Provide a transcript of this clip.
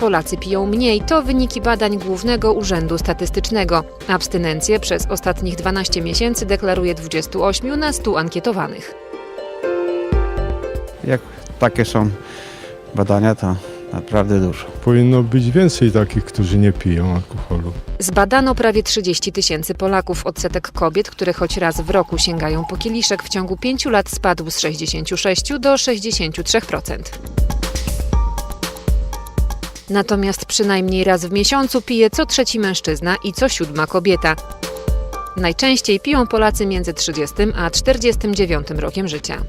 Polacy piją mniej, to wyniki badań Głównego Urzędu Statystycznego. Abstynencję przez ostatnich 12 miesięcy deklaruje 28 na 100 ankietowanych. Jak takie są badania, to naprawdę dużo. Powinno być więcej takich, którzy nie piją alkoholu. Zbadano prawie 30 tysięcy Polaków. Odsetek kobiet, które choć raz w roku sięgają po kieliszek w ciągu 5 lat spadł z 66 do 63%. Natomiast przynajmniej raz w miesiącu pije co trzeci mężczyzna i co siódma kobieta. Najczęściej piją Polacy między 30 a 49 rokiem życia.